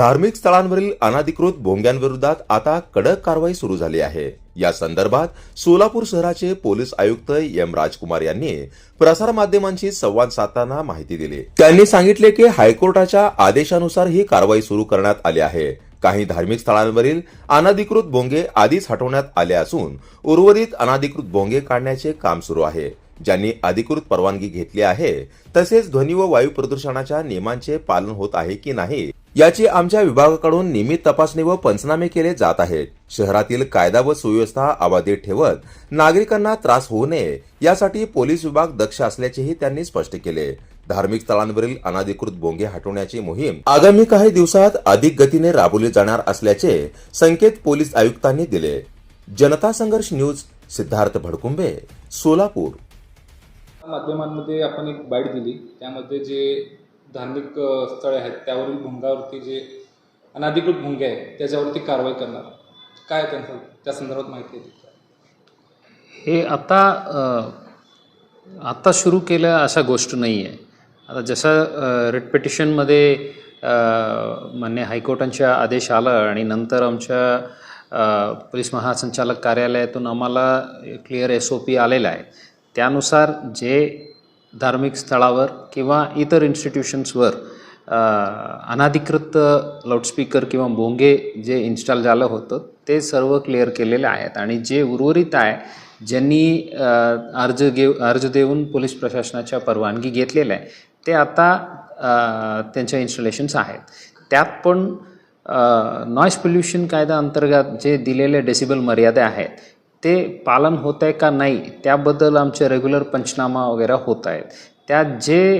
धार्मिक स्थळांवरील अनाधिकृत भोंग्यांविरोधात आता कडक कारवाई सुरू झाली आहे. या संदर्भात सोलापूर शहराचे पोलीस आयुक्त एम राजकुमार यांनी प्रसारमाध्यमांशी संवाद साधताना माहिती दिली. त्यांनी सांगितले की हायकोर्टाच्या आदेशानुसार ही कारवाई सुरू करण्यात आली आहे. काही धार्मिक स्थळांवरील अनधिकृत भोंगे आधीच हटवण्यात आले असून उर्वरित अनधिकृत भोंगे काढण्याचे काम सुरू आहे. ज्यांनी अधिकृत परवानगी घेतली आहे तसेच ध्वनी व वायू प्रदूषणाच्या नियमांचे पालन होत आहे की नाही याची आमच्या विभागाकडून नियमित तपासणी व पंचनामे केले जात आहेत. शहरातील कायदा व सुव्यवस्था अबाधित ठेवत नागरिकांना त्रास होऊ नये यासाठी पोलीस विभाग दक्ष असल्याचेही त्यांनी स्पष्ट केले. धार्मिक स्थळांवरील अनाधिकृत बोंगे हटवण्याची मोहीम आगामी काही दिवसात अधिक गतीने राबवली जाणार असल्याचे संकेत पोलीस आयुक्तांनी दिले. जनता संघर्ष न्यूज सिद्धार्थ भडकुंबे सोलापूर. माध्यमांमध्ये आपण एक बाईट दिली. त्यामध्ये जे धार्मिक स्थळे आहेत त्यावरील भुंगावरती जे अनाधिकृत भुंगे आहेत त्याच्यावरती कारवाई करणार. काय त्यांचं त्या संदर्भात माहिती आहे हे आता आत्ता सुरू केलं अशा गोष्ट नाही आहे आता जसं रिट पिटिशनमध्ये मान्य हायकोर्टांच्या आदेश आलं आणि नंतर आमच्या पोलीस महासंचालक कार्यालयातून आम्हाला क्लिअर एस ओ पी आलेला आहे. त्यानुसार जे धार्मिक स्थळावर किंवा इतर इन्स्टिट्यूशन्सवर अनाधिकृत लाऊडस्पीकर किंवा भोंगे जे इन्स्टॉल झालं होतं ते सर्व क्लिअर केलेले आहेत. आणि जे उर्वरित आहे ज्यांनी अर्ज घेऊ अर्ज देऊन पोलीस प्रशासनाच्या परवानगी घेतलेल्या आहे ते आता त्यांच्या इन्स्टॉलेशन्स आहेत. त्यात पण नॉईस पोल्युशन कायदा अंतर्गत जे दिलेले डेसिबल मर्यादा आहेत ते पालन होत आहे का नाही त्याबद्दल आमचे रेग्युलर पंचनामा वगैरे होत आहेत. त्यात जे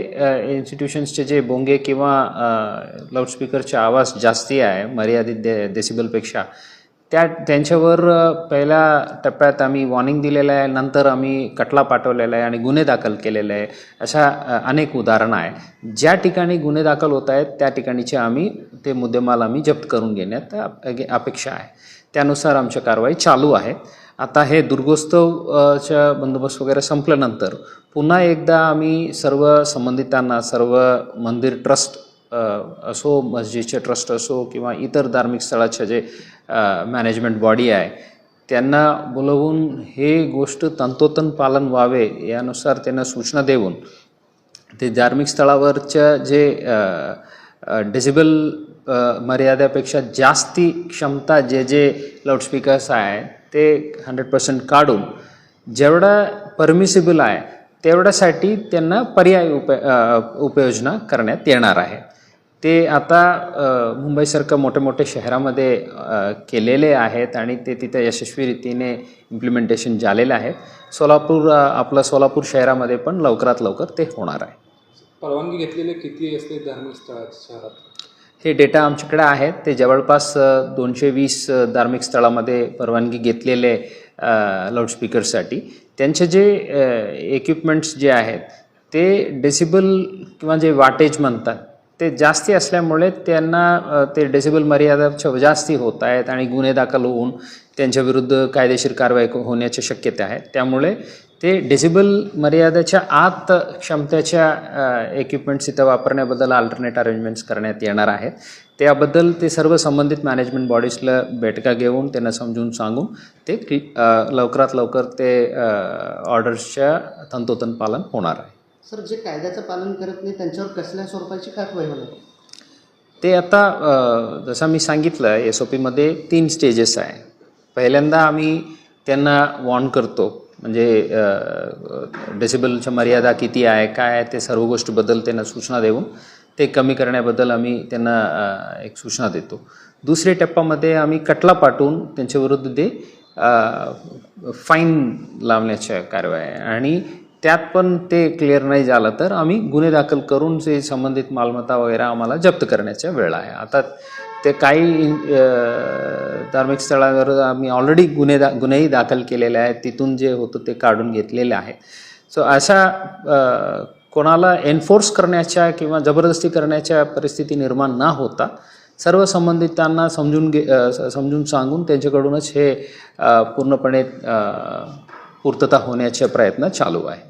इन्स्टिट्यूशन्सचे जे बोंगे किंवा लाऊडस्पीकरचे आवाज जास्ती आहे मर्यादित दे डेसिबलपेक्षा त्या त्यांच्यावर पहिल्या टप्प्यात आम्ही वॉर्निंग दिलेलं आहे नंतर आम्ही कटला पाठवलेला आहे आणि गुन्हे दाखल केलेले आहे अशा अनेक उदाहरणं आहे ज्या ठिकाणी गुन्हे दाखल होत आहेत त्या ठिकाणीचे आम्ही ते मुद्देमाल आम्ही जप्त करून घेण्यात अपेक्षा आहे. त्यानुसार आमची कारवाई चालू आहे. आता हे दुर्गोत्सवच्या बंदोबस्त वगैरे संपल्यानंतर पुन्हा एकदा आम्ही सर्व संबंधितांना सर्व मंदिर ट्रस्ट असो मस्जिदचे ट्रस्ट असो किंवा इतर धार्मिक स्थळाच्या जे मॅनेजमेंट बॉडी आहे त्यांना बोलवून हे गोष्ट तंतोतंत पालन व्हावे यानुसार त्यांना सूचना देऊन ते धार्मिक स्थळावरच्या जे डेसिबल मर्यादेपेक्षा जास्ती क्षमता जे जे लाऊडस्पीकर्स आहे ते हंड्रेड पर्सेंट काढून जेवढा परमिसिबल आहे तेवढ्यासाठी त्यांना पर्याय उप उपयोजना करण्यात येणार आहे. ते आता मुंबईसारखं मोठ्या मोठ्या शहरामध्ये केलेले आहेत आणि ते तिथे यशस्वी रीतीने इम्प्लिमेंटेशन झालेलं आहे. सोलापूर आपलं सोलापूर शहरामध्ये पण लवकरात लवकर ते होणार आहे. परवानगी घेतलेले किती असते धार्मिक स्थळात शहरात? हे डेटा आमच्याकडे आहेत. ते जवळपास दोनशे वीस धार्मिक स्थळामध्ये परवानगी घेतलेले लाऊडस्पीकरसाठी त्यांचे जे इक्विपमेंट्स जे आहेत ते डेसिबल किंवा जे वाटेज म्हणतात ते जास्ती असल्यामुळे त्यांना ते डेसिबल मर्यादा जास्ती होत आहेत आणि गुन्हे दाखल होऊन त्यांच्याविरुद्ध कायदेशीर कारवाई होण्याची शक्यता आहे. त्यामुळे ते डेसिबल मर्यादेच्या आत क्षमतेच्या इक्विपमेंट्स इथं वापरण्याबद्दल अल्टरनेट अरेंजमेंट्स करण्यात येणार आहेत. त्याबद्दल ते सर्व संबंधित मॅनेजमेंट बॉडीजला बैठका घेऊन त्यांना समजून सांगून ते लवकरात लवकर ते ऑर्डर्सच्या तंतोतंत पालन होणार आहे. सर जे कायद्याचं पालन करत नाही त्यांच्यावर कसल्या स्वरूपाची कारवाई होणार? ते आता जसं मी सांगितलं एस ओ पीमध्ये तीन स्टेजेस आहे. पहिल्यांदा आम्ही त्यांना वॉर्न करतो म्हणजे डेसिबलच्या मर्यादा किती आहे काय आहे ते सर्व गोष्टीबद्दल त्यांना सूचना देऊन ते कमी करण्याबद्दल आम्ही त्यांना एक सूचना देतो. दुसऱ्या टप्प्यामध्ये आम्ही कटला पाठवून त्यांच्याविरुद्ध ते फाईन लावण्याच्या कारवाई आहे. आणि त्यात पण ते क्लिअर नाही झालं तर आम्ही गुन्हे दाखल करून जे संबंधित मालमत्ता वगैरे आम्हाला जप्त करण्याच्या वेळ आहे. आता ते काही धार्मिक स्थळावर आम्ही ऑलरेडी गुन्हे दा गुन्हेही दाखल केलेले आहेत. तिथून जे होतं ते काढून घेतलेले आहे. सो अशा कोणाला एन्फोर्स करण्याच्या किंवा जबरदस्ती करण्याच्या परिस्थिती निर्माण न होता सर्व संबंधितांना समजून घे समजून सांगून त्यांच्याकडूनच हे पूर्णपणे पूर्तता होण्याचे प्रयत्न चालू आहे.